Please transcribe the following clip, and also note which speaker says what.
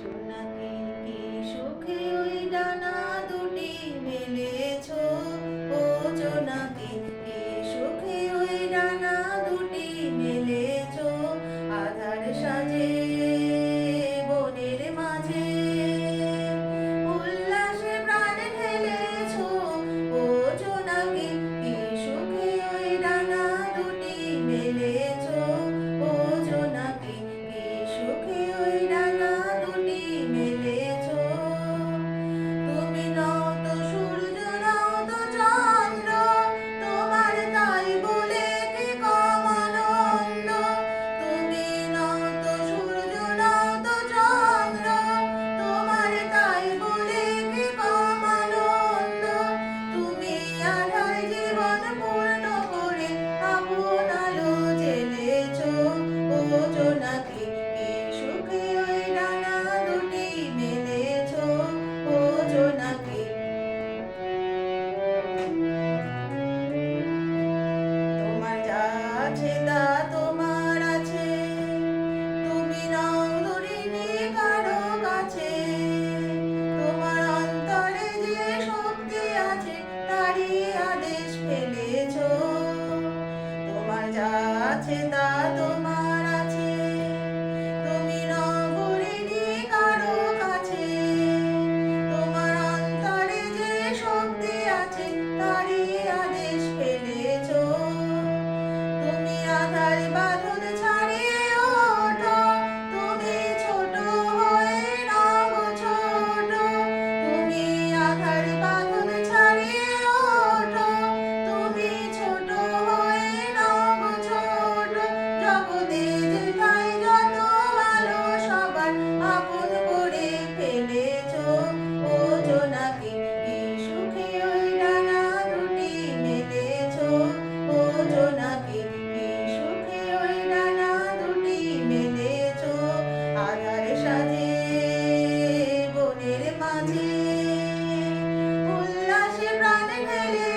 Speaker 1: জোনাকি কি সুখে ওই ডানা ফেলেছ তোমার যা আছে তা তোমার Amen.